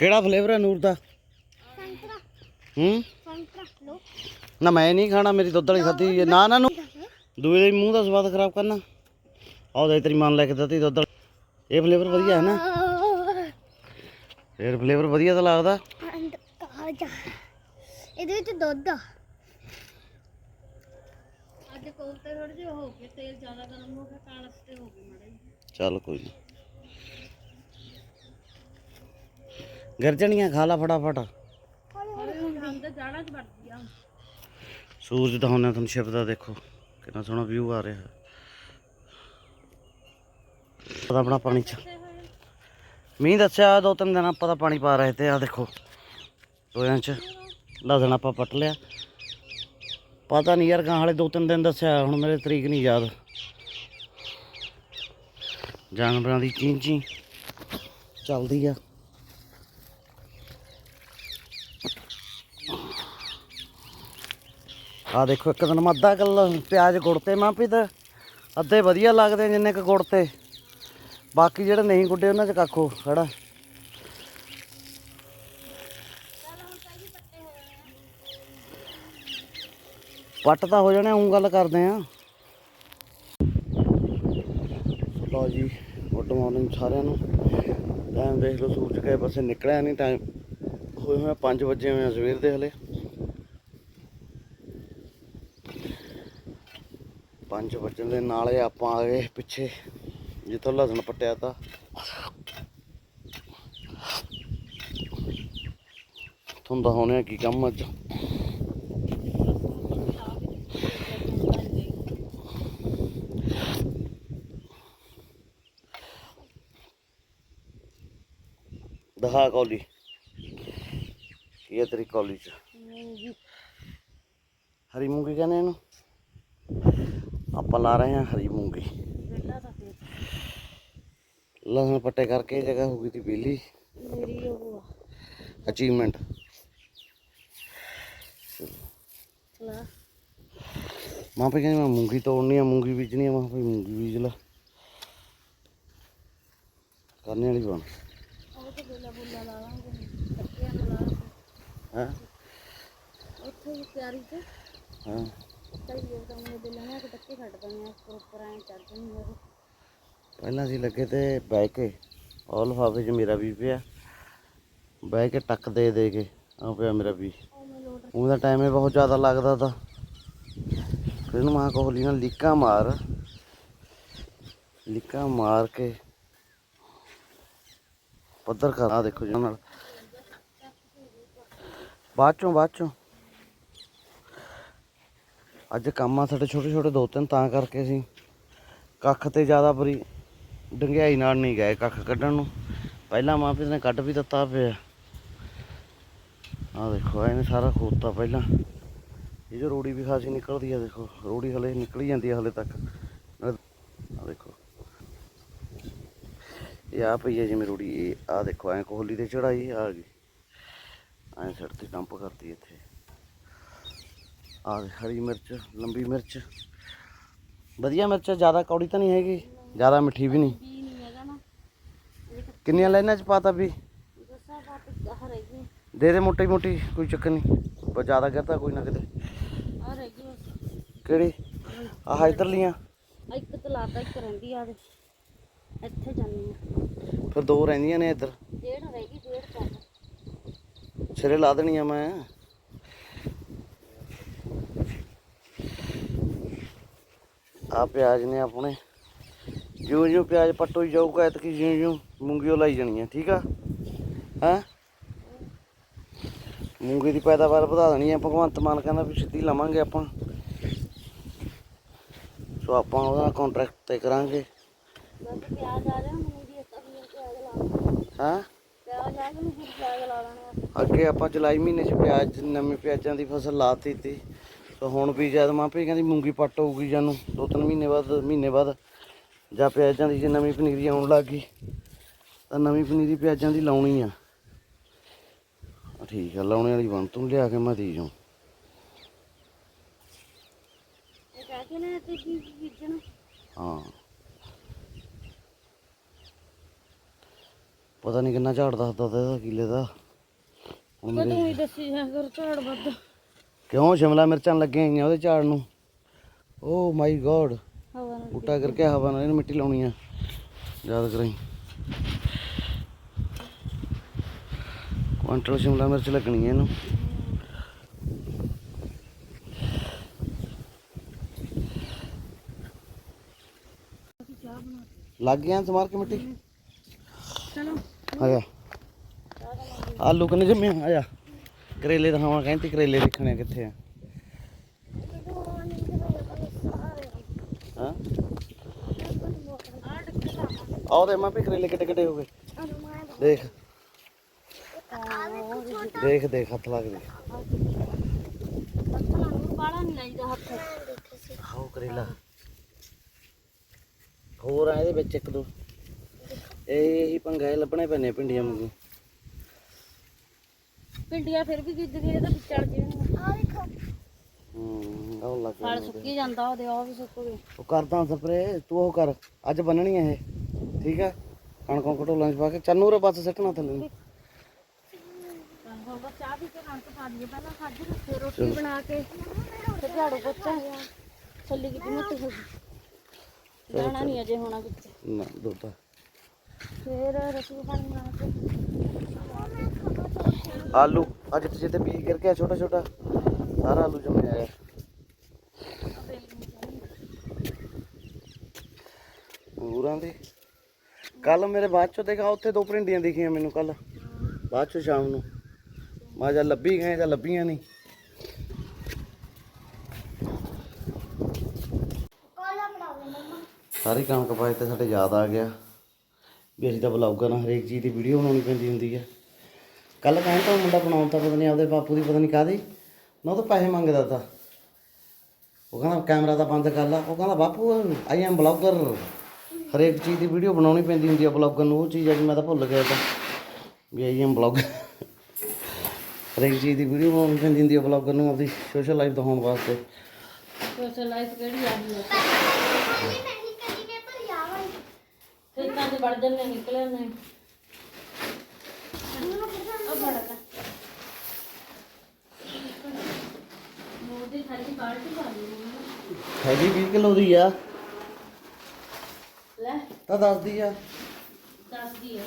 ਕਿਹੜਾ ਫਲੇਵਰ ਹੈ ਨੂਰ ਦਾ? ਸੰਤਰਾ। ਹੂੰ? ਸੰਤਰਾ। ਲੋ ਨਾ ਮੈਂ ਨਹੀਂ ਖਾਣਾ ਮੇਰੀ ਦੁੱਧ ਵਾਲੀ ਖਾਦੀ ਨਾ ਨਾ ਨੂੰ ਦੂਏ ਦੇ ਮੂੰਹ ਦਾ ਸਵਾਦ ਖਰਾਬ ਕਰਨਾ। ਆਹ ਦੇ ਤੇਰੀ ਮਨ ਲੈ ਕੇ ਦਿੱਤੀ ਦੁੱਧ ਵਾਲੀ। ਇਹ ਫਲੇਵਰ ਵਧੀਆ ਹੈ ਨਾ? ਇਹ ਫਲੇਵਰ ਵਧੀਆ ਤਾਂ ਲੱਗਦਾ। ਇਹਦੇ ਵਿੱਚ ਦੁੱਧ ਆ। ਅੱਜ ਕੋਫਤੇ ਥੋੜੇ ਜਿਹਾ ਹੋ ਗਏ ਤੇਲ ਜ਼ਿਆਦਾ ਗਰਮ ਹੋ ਗਿਆ ਕਾਲਸ ਤੇ ਹੋ ਗਈ ਮੜੇ ਚੱਲ ਕੋਈ ਨਹੀਂ ਗਰਜਣੀਆਂ ਖਾ ਲਾ ਫਟਾਫਟ। ਸੂਰਜ ਦਾ ਅੰਦਰ ਤੁਹਾਨੂੰ ਸ਼ਿਪ ਦਾ ਦੇਖੋ, ਕਿੰਨਾ ਸੋਹਣਾ ਵਿਊ ਆ ਰਿਹਾ। ਪਤਾ ਆਪਣਾ ਪਾਣੀ ਚ ਮੀਂਹ ਦੱਸਿਆ, ਦੋ ਤਿੰਨ ਦਿਨ ਆਪਾਂ ਤਾਂ ਪਾਣੀ ਪਾ ਰਹੇ ਤੇ ਆ ਦੇਖੋ ਟੋਇਆਂ ਚ। ਲਸਣ ਆਪਾਂ ਪੱਟ ਲਿਆ। ਪਤਾ ਨਹੀਂ ਯਾਰ ਗਾਂ ਹਾਲੇ ਦੋ ਤਿੰਨ ਦਿਨ ਦੱਸਿਆ, ਹੁਣ ਮੇਰੇ ਤਰੀਕ ਨਹੀਂ ਯਾਦ। ਜਾਨਵਰਾਂ ਦੀ ਚੀਂਚੀ ਚੱਲਦੀ ਆ। ਆ ਦੇਖੋ, ਇੱਕ ਦਿਨ ਮੈਂ ਅੱਧਾ ਕਿਲੋ ਪਿਆਜ਼ ਗੁੜਤੇ, ਮਾਂ ਪੀ ਤਾਂ ਅੱਧੇ ਵਧੀਆ ਲੱਗਦੇ ਜਿੰਨੇ ਕ ਗੁੜਤੇ। ਬਾਕੀ ਜਿਹੜੇ ਨਹੀਂ ਗੁੱਡੇ, ਉਹਨਾਂ ਚ ਕੱਖੋ ਖੜਾ। ਪੱਟ ਤਾਂ ਹੋ ਜਾਣੇ ਉਹ ਗੱਲ ਕਰਦੇ ਆ। ਲਓ ਜੀ ਗੁੱਡ ਮਾਰਨਿੰਗ ਸਾਰਿਆਂ ਨੂੰ। ਟਾਈਮ ਦੇਖ ਲਓ, ਸੂਰਜ ਕੇ ਪਾਸੇ ਨਿਕਲਿਆ ਨਹੀਂ ਟਾਈਮ ਹੋਏ ਹੋਏ 5 ਵਜੇ ਹੋਏ ਆ ਸਵੇਰ ਦੇ ਹਲੇ। 5 ਵਜਣ ਦੇ ਨਾਲੇ ਆਪਾਂ ਆ ਗਏ ਪਿੱਛੇ, ਜਿੱਥੋਂ ਲਸਣ ਪੱਟਿਆ ਤਾਂ। ਤੁਹਾਨੂੰ ਦਿਖਾਉਂਦੇ ਆ ਕੀ ਕੰਮ ਅੱਜ। ਦਿਖਾ ਕੌਲੀ। ਕੀ ਹੈ ਤੇਰੀ ਕੌਲੀ ਚ ਹਰੀ ਮੂੰਗੀ ਕਹਿੰਦੇ ਇਹਨੂੰ? ਆਪਾਂ ਲਾ ਰਹੇ ਹਾਂ ਹਰੀ ਮੂੰਗੀ। ਲਸਣ ਪੱਟੇ ਕਰਕੇ ਇਹ ਜਗ੍ਹਾ ਹੋ ਗਈ ਤੀ ਆ। ਅਚੀਵਮੈਂਟ ਮਾਂ ਪੇ ਕਹਿੰਦੀ ਮੈਂ ਮੂੰਗੀ ਤੋੜਨੀ ਆ ਮੂੰਗੀ ਬੀਜਣੀ ਆ। ਮਾਂ ਪੇ ਮੂੰਗੀ ਬੀਜ ਲਾ। ਕਰਨੇ ਵਾਲੀ ਬਣ। ਉਹ ਤੇ ਬੋਲਾ ਬੋਲਾ ਲਾ ਲਾਂਗੇ। ਹੈ। ਉੱਥੇ ਹੀ ਤਿਆਰੀ ਤੇ ਹਾਂ। ਕਈ ਲੋਕ ਤਾਂ ਉਹਨੇ ਦੇ ਲੈਣਾ ਕਿ ਐਂ ਚੜ ਜਾਂਦੇ ਪਹਿਲਾਂ ਅਸੀਂ ਲੱਗੇ ਤੇ ਬਹਿ ਕੇ ਉਹ ਲਿਫਾਫੇ 'ਚ ਮੇਰਾ ਵੀ ਪਿਆ ਬਹਿ ਕੇ ਟੱਕ ਦੇ ਦੇ ਕੇ ਆ ਪਿਆ ਮੇਰਾ ਵੀ ਉਹਦਾ ਟਾਈਮ ਹੀ ਬਹੁਤ ਜ਼ਿਆਦਾ ਲੱਗਦਾ ਤਾ। ਫਿਰ ਇਹਨੂੰ ਮਾਂ ਕੋਹਲੀ ਨਾਲ ਲੀਕਾਂ ਮਾਰ। ਲੀਕਾਂ ਮਾਰ ਕੇ। ਪੱਧਰ ਕਰ ਦੇਖੋ ਜਿਹਨਾਂ ਨਾਲ। ਬਾਅਦ ਚੋਂ ਬਾਅਦ ਚੋਂ। ਅੱਜ ਕੰਮ ਆ ਸਾਡੇ ਛੋਟੇ ਛੋਟੇ ਦੋ ਤਿੰਨ, ਤਾਂ ਕਰਕੇ ਅਸੀਂ ਕੱਖ ਤੇ ਜ਼ਿਆਦਾ ਬਰੀ ਡੰਗਿਆਈ ਨਾਲ ਨਹੀਂ ਗਏ ਕੱਖ ਕੱਢਣ ਨੂੰ। ਪਹਿਲਾਂ ਮਾਂ ਪਿਓ ਨੇ ਕੱਢ ਵੀ ਦਿੱਤਾ ਪਿਆ। ਆ ਦੇਖੋ, ਇਹਨੇ ਸਾਰਾ ਖੋਤਾ ਪਹਿਲਾਂ। ਇਹ ਜੋ ਰੋੜੀ ਵੀ ਖਾਸੀ ਨਿਕਲਦੀ ਆ, ਦੇਖੋ, ਰੋੜੀ ਹਲੇ ਨਿਕਲੀ ਜਾਂਦੀ ਆ ਹਲੇ ਤੱਕ। ਆ ਦੇਖੋ। ਇਹ ਆ ਪਈ ਹੈ ਜਿਵੇਂ ਰੋੜੀ, ਇਹ ਆ ਦੇਖੋ, ਐ ਕੋਹਲੀ ਤੇ ਚੜਾਈ ਆ ਗਈ। ਐ ਸਿਰ ਤੇ ਡੰਪ ਕਰਤੀ ਇੱਥੇ। ਆ ਹਰੀ ਮਿਰਚ ਲੰਬੀ ਮਿਰਚ। ਵਧੀਆ ਮਿਰਚ ਜ਼ਿਆਦਾ ਕੌੜੀ ਤਾਂ ਨਹੀਂ ਹੈਗੀ ਜ਼ਿਆਦਾ ਮਿੱਠੀ ਵੀ ਨਹੀਂ। ਕਿੰਨੀਆਂ ਲਾਈਨਾਂ ਚ ਪਾਤਾ ਵੀ? ਦੇ ਦੇ ਮੋਟੀ ਮੋਟੀ ਕੋਈ ਚੱਕਰ ਨਹੀਂ। ਪਰ ਜ਼ਿਆਦਾ ਕਰਤਾ ਕੋਈ ਨਾ ਕਿਤੇ। ਕਿਹੜੀ? ਆਹ ਇਧਰਲੀਆਂ। ਆਹ ਇੱਕ ਤਲਾਤਾ ਇੱਕ ਰਹਿੰਦੀ ਆ ਇੱਥੇ ਜਾਂਦੀ ਆ। ਫਿਰ ਦੋ ਰਹਿੰਦੀਆਂ ਨੇ ਇੱਧਰ। ਡੇਢ ਰਹਿ ਗਈ ਸਿਰੇ ਲਾ ਦੇਣੀਆਂ ਮੈਂ। ਆ ਪਿਆਜ਼ ਨੇ ਆਪਣੇ। ਜਿਉਂ ਜਿਉਂ ਪਿਆਜ਼ ਪੱਟੋ ਜਾਊਗਾ ਐਤਕੀ ਜਿਉਂ ਜਿਉਂ ਮੂੰਗੀ ਉਹ ਲਾਈ ਜਾਣੀ ਹੈ ਠੀਕ ਆ? ਹੈ? ਮੂੰਗੀ ਦੀ ਪੈਦਾਵਾਰ ਵਧਾ ਦੇਣੀ ਹੈ ਭਗਵੰਤ ਮਾਨ ਕਹਿੰਦਾ ਵੀ ਸਿੱਧੀ ਲਵਾਂਗੇ ਆਪਾਂ। ਸੋ ਆਪਾਂ ਉਹਦਾ ਕੰਟਰੈਕਟ ਤੇ ਕਰਾਂਗੇ। ਆ ਹਾਂ? ਪਿਆਜ਼ ਆ ਕੇ ਫਿਰ ਪਿਆਜ਼ ਲਾ ਲੈਣਾ ਅੱਗੇ ਆਪਾਂ ਜੁਲਾਈ ਮਹੀਨੇ 'ਚ ਪਿਆਜ਼ ਨਵੇਂ ਪਿਆਜ਼ਾਂ ਦੀ ਫਸਲ ਲਾਤੀ ਤੀ ਤਾਂ। ਹੁਣ ਵੀ ਜਦ ਮਾਂ ਪਈ ਕਹਿੰਦੀ ਮੂੰਗੀ ਪੱਟ ਹੋਊਗੀ ਜਾਨੂੰ ਦੋ ਤਿੰਨ ਮਹੀਨੇ ਬਾਅਦ ਮਹੀਨੇ ਬਾਅਦ ਜਾਂ ਪਿਆਜ਼ਾਂ ਦੀ ਜੇ ਨਵੀਂ ਪਨੀਰੀ ਆਉਣ ਲੱਗ ਗਈ ਤਾਂ ਨਵੀਂ ਪਨੀਰੀ ਪਿਆਜ਼ਾਂ ਦੀ ਲਾਉਣੀ ਆ। ਠੀਕ ਆ ਲਾਉਣੇ ਵਾਲੀ ਬਣ ਤੂੰ ਲਿਆ ਕੇ ਮੈਂ ਦੇ ਜਾਉ ਹਾਂ। ਪਤਾ ਨਹੀਂ ਕਿੰਨਾ ਝਾੜ ਦੱਸਦਾ ਤਾ ਇਹਦਾ ਕਿੱਲੇ ਦਾ। ਹੁਣ ਮੈਂ ਤੂੰ ਹੀ ਦੱਸੀ ਜਾ ਕਰ ਝਾੜ ਵੱਧ। ਕਿਉਂ ਸ਼ਿਮਲਾ ਮਿਰਚਾਂ ਲੱਗੀਆਂ ਹੋਈਆਂ ਉਹਦੇ ਝਾੜ ਨੂੰ? ਓ ਮਾਈ ਗੋਡ ਬੂਟਾ ਕਰਕੇ ਹਵਾ ਨਾਲ ਇਹਨੂੰ ਮਿੱਟੀ ਲਾਉਣੀ ਆ। ਯਾਦ ਕਰਾਈ। ਕੁਆਂਟਲ ਸ਼ਿਮਲਾ ਮਿਰਚ ਲੱਗਣੀ ਹੈ ਇਹਨੂੰ। ਲੱਗ ਗਿਆ ਸਮਾਰ ਕੇ ਮਿੱਟੀ? ਚਲੋ ਆਲੂ ਕਿੰਨੇ ਜੰਮੇ ਆ ਕਰੇਲੇ ਦਿਖਾਵਾਂ, ਕਹਿੰਦੀ ਕਰੇਲੇ ਦੇਖਣੇ ਕਿੱਥੇ ਆ। ਹਾਂ? ਆਓ ਦੇ ਮਾਪੇ ਕਰੇਲੇ ਕਿੱਡੇ ਕਿੱਡੇ ਹੋ ਗਏ। ਦੇਖ। ਦੇਖ ਦੇਖ, ਹੱਥ ਲੱਗ ਦੇ ਬਾਲਾ ਨਹੀਂ ਲਾਈਦਾ ਹੱਥ ਆਓ ਕਰੇਲਾ। ਹੋਰ ਆ ਇਹਦੇ ਵਿੱਚ ਇੱਕ ਦੋ। ਇਹ ਹੀ ਪੰਗਾ ਲੱਭਣੇ ਪੈਣੇ ਆ ਪਿੰਡੀਆਂ ਵਾਂਗੂ। ਪਿੰਡੀਆਂ ਫਿਰ ਵੀ ਗਿੱਜ ਗਏ ਤਾਂ ਵਿਚੜ ਜਿਵੇਂ ਹੂੰ ਆਹ ਲੱਗ ਫਲ ਸੁੱਕੀ ਜਾਂਦਾ ਉਹਦੇ ਉਹ ਵੀ ਸੁੱਕ ਗਏ। ਉਹ ਕਰਦਾ ਸਪਰੇ ਤੂੰ ਉਹ ਕਰ ਅੱਜ ਬੰਨਣੀ ਆ ਇਹ। ਠੀਕ ਆ? ਕਣਕੋਂ ਘਟੋਲਾਂ ਚ ਪਾ ਕੇ ਚੰਨੂਰ ਬਸ ਸਿੱਟਣਾ ਥੱਲੇ ਨੂੰ। ਚਾਹ ਪੀ ਕੇ ਕਣਕ ਪਾ ਦਈਏ ਪਹਿਲਾਂ ਖਾਧੀ ਤੇ ਫਿਰ ਰੋਟੀ ਬਣਾ ਕੇ ਫਿਰ ਝਾੜੂ ਪੋਚਾ। ਛੱਲੀ ਕਿਤੇ ਮੁੱਤ ਹੋ ਗਈ। ਜਾਣਾ ਨਹੀਂ ਅਜੇ ਹੋਣਾ ਵਿੱਚ ਨਾ ਦੋਤਾ ਫਿਰ ਰਸੂ ਪਾਣੀ ਬਣਾ ਕੇ। ਆਲੂ ਅੱਜ ਤੇ ਜਿੱਤੇ ਬੀਜ ਗਿਰ ਗਿਆ ਛੋਟਾ ਛੋਟਾ ਸਾਰਾ ਆਲੂ ਜੰਮਿਆ ਆਇਆ ਅੰਗੂਰਾਂ ਦੇ। ਕੱਲ ਮੇਰੇ ਬਾਅਦ ਚੋਂ ਦੇਖਾ ਉੱਥੇ ਦੋ ਭਿੰਡੀਆਂ ਦਿਖੀਆਂ ਮੈਨੂੰ ਕੱਲ ਬਾਅਦ ਚੋਂ ਸ਼ਾਮ ਨੂੰ। ਮੈਂ ਜਾਂ ਲੱਭੀ ਗਏ ਜਾਂ ਲੱਭੀਆਂ ਨਹੀਂ। ਸਾਰੀ ਕਣਕ ਪਾਏ ਤੇ ਸਾਡੇ ਯਾਦ ਆ ਗਿਆ। ਵੀ ਅਸੀਂ ਤਾਂ ਬਲੌਗਰ ਨਾਲ ਹਰੇਕ ਚੀਜ਼ ਦੀ ਵੀਡੀਓ ਬਣਾਉਣੀ ਪੈਂਦੀ ਹੁੰਦੀ ਹੈ ਕੱਲ ਕਹਿੰਦਾ ਮੁੰਡਾ ਬਣਾਉਣ ਤਾਂ ਪਤਾ ਨਹੀਂ ਆਪਦੇ ਬਾਪੂ ਦੀ ਪਤਾ ਨਹੀਂ ਕਾਦੀ ਨਾ ਉਹ ਤਾਂ ਪੈਸੇ ਮੰਗਦਾ ਤਾ। ਉਹ ਕਹਿੰਦਾ ਕੈਮਰਾ ਤਾਂ ਬੰਦ ਕਰ ਲਾ। ਉਹ ਕਹਿੰਦਾ ਬਾਪੂ ਆਈ ਐਮ ਬਲੌਗਰ ਹਰੇਕ ਚੀਜ਼ ਦੀ ਵੀਡੀਓ ਬਣਾਉਣੀ ਪੈਂਦੀ ਹੁੰਦੀ ਹੈ ਬਲੌਗਰ ਨੂੰ। ਉਹ ਚੀਜ਼ ਅੱਜ ਮੈਂ ਤਾਂ ਭੁੱਲ ਗਿਆ ਤਾਂ। ਵੀ ਆਈ ਐਮ ਬਲੌਗਰ ਹਰੇਕ ਚੀਜ਼ ਦੀ ਵੀਡੀਓ ਬਣਾਉਣੀ ਪੈਂਦੀ ਹੁੰਦੀ ਹੈ ਬਲੌਗਰ ਨੂੰ ਆਪਦੀ ਸੋਸ਼ਲ ਲਾਈਫ ਦਿਖਾਉਣ ਵਾਸਤੇ। ਸੋਸ਼ਲ ਲਾਈਫ ਕਿਹੜੀ ਆ ਖੇਤਾਂ 'ਚ ਵੜ ਜੰਨੇ ਨਿਕਲੇ ਨੇ ਉਹ ਫੜਕਾ ਮੋਦੀ ਖਾਲੀ ਬਾਲਟੀ ਪਾ ਲਈ ਹੈਗੀ 20 ਕਿਲੋ ਦੀ ਆ। ਲੈ। ਤਾਂ ਦੱਸਦੀ ਆ। ਦੱਸਦੀ ਹੈ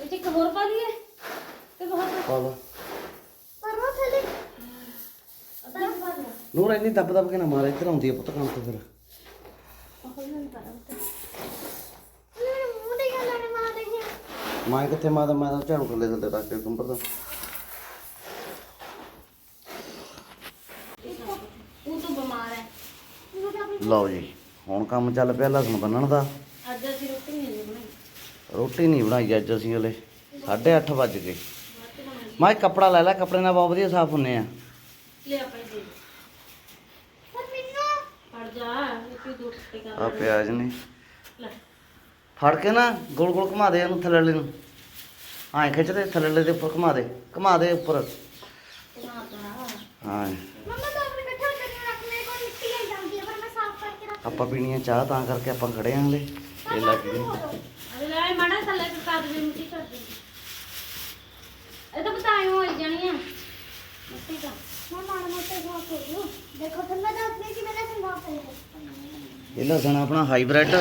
ਇਹ 'ਚ ਇੱਕ ਹੋਰ ਪਾ ਲਈਏ। ਤੇ ਬਹੁਤ ਪਾ। ਲਾ। ਪਰਵਾ ਥੱਲੇ ਅਦਾ ਪਾ ਲਿਆ। ਨੂਰ ਇੰਨੀ ਦੱਬ ਦੱਬ ਕੇ ਨਾ ਮਾਰ ਇੱਧਰ ਆਉਂਦੀ ਆ ਪੁੱਤ ਕੰਮ ਤੋਂ ਫਿਰ। ਉਹ ਮੈਂ ਕਿੱਥੇ ਮਾਦਾ ਮੈਂ ਤਾਂ ਝਾੜੂ ਕੱਲੇ ਥੱਲੇ ਰੱਖ ਕੇ ਕੰਬਰ ਦਾ। ਲਓ ਜੀ, ਹੁਣ ਕੰਮ ਚੱਲ ਪਿਆ ਲਸਣ ਬੰਨਣ ਦਾ। ਅੱਜ ਅਸੀਂ ਰੋਟੀ ਨਹੀਂ ਬਣਾਈ ਰੋਟੀ ਨਹੀਂ ਬਣਾਈ ਅੱਜ ਅਸੀਂ ਹਲੇ 8:30 ਵੱਜ ਗਏ। ਮੈਂ ਕੱਪੜਾ ਲੈ ਲੈ, ਕੱਪੜੇ ਨਾਲ ਬਹੁਤ ਵਧੀਆ ਸਾਫ਼ ਹੁੰਨੇ ਆ। ਲੈ ਆਪਣੇ ਦੇ ਇਹ ਕੋਈ ਦੋ ਟੁੱਟੇ ਕਰ ਆ। ਪਿਆਜ਼ ਨੇ। ਲੈ। ਫੜ ਕੇ ਨਾ ਗੋਲ ਗੋਲ ਘੁਮਾ ਦੇ ਇਹਨੂੰ ਥੱਲੇ ਨੂੰ। ਹਾਂ ਖਿੱਚ ਦੇ ਥੱਲੇ ਦੇ ਉੱਪਰ ਘੁਮਾ ਦੇ। ਘੁਮਾ ਦੇ ਉੱਪਰ। ਹਾਂ। ਆਪਾਂ ਪੀਣੀ ਆ ਚਾਹ ਤਾਂ ਕਰਕੇ ਆਪਾਂ ਖੜੇ ਆਂ ਹਲੇ। ਇਹ ਲੱਗ ਗਈ। ਅਰੇ ਲੈ ਮਾੜਾ ਥੱਲੇ ਤੇ ਪਾ ਦੇ ਮਿੱਟੀ ਕਰ ਦੇ ਇਹ ਤਾਂ ਬਤਾਏ ਹੋਈ ਜਾਣੀ ਆ। ਮਿੱਟੀ ਦਾ ਇਹ ਲਸਣ ਆਪਣਾ ਹਾਈਬ੍ਰਿਡ।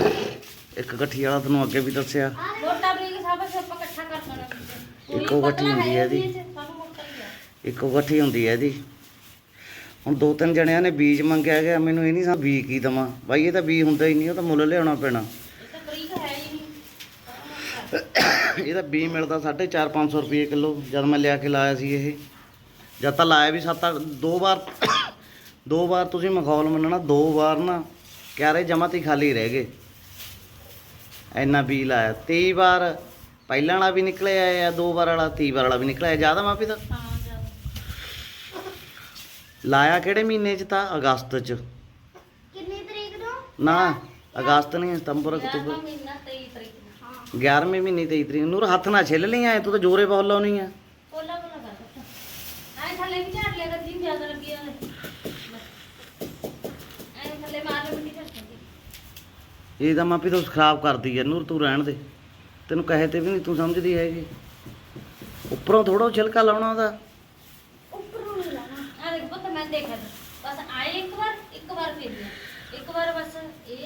ਇੱਕ ਗੱਠੀ ਵਾਲਾ ਤੁਹਾਨੂੰ ਅੱਗੇ ਵੀ ਦੱਸਿਆ। ਮੋਟਾ ਬਰੀਕ ਸਭ ਆਪਾਂ ਇਕੱਠਾ ਕਰ ਵਿੱਚ। ਇੱਕੋ ਗੱਠੀ ਹੁੰਦੀ ਹੈ ਇਹਦੀ। ਸਾਨੂੰ ਮੋਟਾ ਹੀ ਆ ਇੱਕੋ ਗੱਠੀ ਹੁੰਦੀ ਹੈ ਇਹਦੀ। ਹੁਣ ਦੋ ਤਿੰਨ ਜਣਿਆਂ ਨੇ ਬੀਜ ਮੰਗਿਆ ਗਿਆ ਮੈਨੂੰ ਇਹ ਨਹੀਂ ਸਾ ਬੀਜ ਕੀ ਦਵਾਂ। ਬਾਈ ਇਹ ਤਾਂ ਬੀਜ ਹੁੰਦਾ ਹੀ ਨਹੀਂ ਉਹ ਤਾਂ ਮੁੱਲ ਲਿਆਉਣਾ ਪੈਣਾ। ਇਹ ਤਾਂ ਬਰੀਕ ਹੈ ਹੀ ਨਹੀਂ। ਇਹਦਾ ਬੀਜ ਮਿਲਦਾ 4.5 500 ਰੁਪਏ ਕਿਲੋ ਜਦ ਮੈਂ ਲਿਆ ਕੇ ਲਾਇਆ ਸੀ ਇਹ। ਜਦ ਤਾਂ ਲਾਇਆ ਵੀ ਸੱਤ ਅੱਠ- ਦੋ ਵਾਰ ਦੋ ਵਾਰ ਤੁਸੀਂ ਮਖੌਲ ਮੰਨਣਾ ਦੋ ਵਾਰ ਨਾ ਕਿਆਰੇ ਜਮਾ ਤੀ ਖਾਲੀ ਰਹਿ ਗਏ। ਇੰਨਾ ਬੀਜ ਲਾਇਆ। 23 ਵਾਰ ਪਹਿਲਾਂ ਵਾਲਾ ਵੀ ਨਿਕਲਿਆ ਆ ਦੋ ਵਾਰ ਵਾਲਾ 30 ਵਾਰ ਵਾਲਾ ਵੀ ਨਿਕਲਿਆ ਜ਼ਿਆਦਾ ਮਾਪੀ ਜਾ ਲਾਇਆ ਕਿਹੜੇ ਮਹੀਨੇ ਚ ਤਾਂ? ਅਗਸਤ ਚ। ਕਿੰਨੀ ਤਰੀਕ ਨੂੰ? ਨਾ ਅਗਸਤ ਨਹੀਂ ਸਤੰਬਰ ਅਕਤੂਬਰ। ਮਹੀਨਾ 23 ਤਰੀਕ ਨੂੰ। ਹਾਂ। 11ਵੇਂ ਮਹੀਨੇ 23 ਤਰੀਕ ਨੂੰ। ਹੱਥ ਨਾਲ ਛਿੱਲ ਲਈ ਐ ਤੂੰ ਤਾਂ ਜੋਰੇ ਬਹੁਤ ਲਾਉਣੀ ਆ ਕੋਲਾ ਕੋਲਾ ਕਰ ਦਿੱਤਾ ਐ ਥੱਲੇ ਵੀ ਝਾੜ ਲਿਆ ਕਰ ਜੀ ਜ਼ਿਆਦਾ ਲੱਗੀ ਉਹਨੇ ਐ ਥੱਲੇ ਮਾਰ ਲੈ ਮਿੱਟੀ ਝਾੜ ਦਿੰਦੀ ਇਹ ਤਾਂ ਮਾਪੀ ਤੂੰ ਖਰਾਬ ਕਰਦੀ ਐ ਨੂਰ ਤੂੰ ਰਹਿਣ ਦੇ। ਤੈਨੂੰ ਕਹੇ ਤੇ ਵੀ ਨਹੀਂ ਤੂੰ ਸਮਝਦੀ ਹੈਗੀ। ਉੱਪਰੋਂ ਥੋੜਾ ਛਿਲਕਾ ਲਾਉਣਾ ਉਹਦਾ। ਉੱਪਰੋਂ ਨਹੀਂ ਲਾਣਾ ਆ ਦੇਖ ਪੁੱਤ ਮੈਂ ਦੇਖਿਆ ਤਾ। ਬਸ ਆਏ ਇੱਕ ਵਾਰ ਇੱਕ ਵਾਰ ਫੇਰ ਇੱਕ ਵਾਰ ਬਸ ਇਹ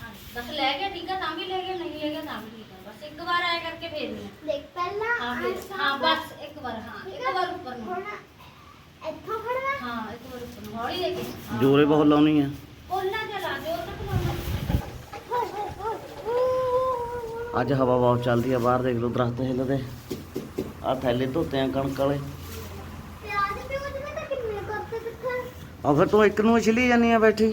ਹਾਂ, ਬਸ ਲੈ ਗਿਆ ਠੀਕ ਆ ਤਾਂ ਵੀ ਲੈ ਗਿਆ ਨਹੀਂ ਲੈ ਗਿਆ ਤਾਂ ਵੀ ਠੀਕ ਆ। ਬਸ ਇੱਕ ਵਾਰ ਆਇਆ ਕਰਕੇ ਫੇਰ ਲਿਆ। ਦੇਖ ਪਹਿਲਾਂ ਹਾਂ ਫੇਰ ਐਸਾ ਹਾਂ ਬਸ ਇੱਕ ਵਾਰ ਹਾਂ ਠੀਕ ਇੱਕ ਆ? ਵਾਰ ਉੱਪਰ ਨੂੰ। ਹੁਣ ਇੱਥੋਂ ਖੜਨਾ ਹਾਂ ਇੱਕ ਵਾਰ ਉੱਪਰ ਨੂੰ। ਹੌਲੀ ਦੇ ਕੇ। ਹਾਂ। ਜੋਰੇ ਬਹੁਤ ਲਾਉਣੀ ਆ ਉਹਨਾਂ ਦੇ ਲਾ ਦਿਓ ਤੱਕ ਲਾਉਣਾ ਅੱਜ ਹਵਾ ਬਹੁਤ ਚੱਲਦੀ ਆ, ਬਾਹਰ ਦੇਖ ਲਓ ਦਰਖਤ ਹਿੱਲਦੇ ਆ ਥੈਲੇ ਧੋਤੇ ਆ ਕਣਕ ਵਾਲੇ। ਆ ਫਿਰ ਤੂੰ ਇੱਕ ਨੂੰ ਛਿਲੀ ਜਾਨੀ ਆ ਬੈਠੀ।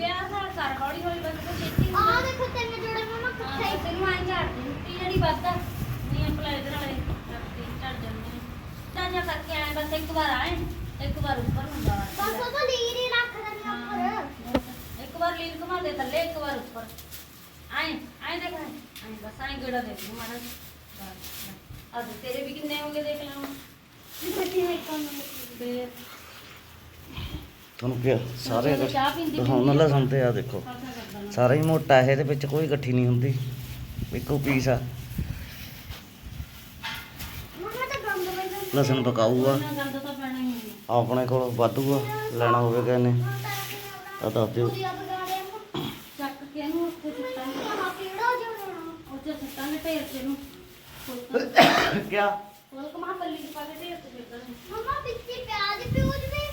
ਬਸ ਇੱਕ ਵਾਰ ਆਏ ਇੱਕ ਵਾਰ ਉੱਪਰ ਹੁੰਦਾ ਬਸ ਉਹ ਤਾਂ ਲੀਰ ਹੀ ਰੱਖ ਦਿੰਦੇ ਉੱਪਰ ਇੱਕ ਵਾਰ ਲੀਲ ਘੁਮਾ ਦੇ ਥੱਲੇ, ਇੱਕ ਵਾਰ ਉੱਪਰ। ਆਏ ਆਏ ਦੇਖ। ਦੇਖ ਲਾਂ। ਕਿੱਥੇ ਹੈ ਕੋਣ ਫੇਰ? ਤੁਹਾਨੂੰ ਕਿਹਾ ਸਾਰੇ ਆ। ਦੇਖੋ ਹੀ ਮੋਟਾ ਹੈ ਇਹਦੇ ਵਿੱਚ ਕੋਈ ਇਕੱਠੀ ਨਹੀਂ ਹੁੰਦੀ। ਇੱਕੋ ਪੀਸ ਆ। ਲਸਣ ਪਕਾਊਗਾ। ਆਪਣੇ ਕੋਲ ਵਾਧੂ ਆ ਲੈਣਾ ਹੋਵੇ ਕਹਿੰਨੇ ਤਾਂ ਦੱਸ ਦਿਓ। ਉੱਥੇ ਸੁੱਟਾਂਗੇ ਢੇਰ ਤੇ ਇਹਨੂੰ ਕਿਆ? ਉਹ ਕਮਾ ਪੱਲੀ ਚ ਪਾ ਕੇ ਢੇਰ ਤੇ ਸੁੱਟ ਦਾਂਗੇ ਮਮਾ ਪਿੱਛੇ ਪਿਆਜ਼ ਪਿਊਜ਼ ਵੀ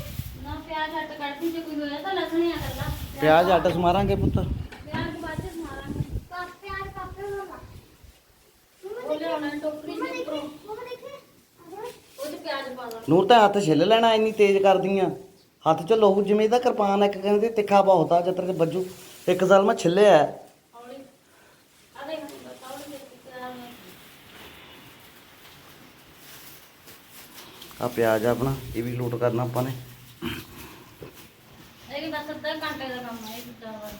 ਨਾ ਪਿਆਜ਼ ਹੱਟ ਕੱਢਦੀ ਜੇ ਕੋਈ ਹੋਇਆ ਤਾਂ ਲਸਣ ਆ ਕਰਦਾ ਪਿਆਜ਼ ਅੱਡ ਸਮਾਰਾਂਗੇ ਪੁੱਤ। ਪਿਆਜ਼ ਬਾਅਦ ਚ ਮਾਰਾਂਗੇ ਪਾਸ ਪਿਆਜ਼ ਪਾਪੇ ਮਮਾ। ਉਹ ਲਿਆਉਣਾ ਟੋਕਰੀ ਮਮਾ ਦੇ ਦੇਖੇ ਉੱਪਰੋਂ ਮਮਾ ਦੇਖੇ। ਉਹ ਚ ਪਿਆਜ਼ ਪਾ ਦਾਂਗੇ ਨੂਰ ਤਾਂ ਹੱਥ ਛਿੱਲ ਲੈਣਾ ਇੰਨੀ ਤੇਜ਼ ਕਰਦੀਆਂ। ਹੱਥ 'ਚ ਲਹੂ ਜਿਵੇਂ ਇਹਦਾ ਕਿਰਪਾਨ ਇੱਕ ਕਹਿੰਦੇ ਤਿੱਖਾ ਬਹੁਤ ਆ ਜਦ ਤੱਕ ਬੱਜੂ। ਇੱਕ ਸਾਲ ਮੈਂ ਛਿੱਲਿਆ ਹੈ। ਹੌਲੀ ਆ ਦੇਖ ਹੌਲੀ ਦੇ ਪਿਆਜ਼ ਆ ਪਿਆਜ਼ ਆ ਆਪਣਾ, ਇਹ ਵੀ ਲੋਟ ਕਰਨਾ ਆਪਾਂ ਨੇ। ਇਹ ਵੀ ਬਸ ਅੱਧਾ ਘੰਟੇ ਦਾ ਕੰਮ ਹੈ ਇਹ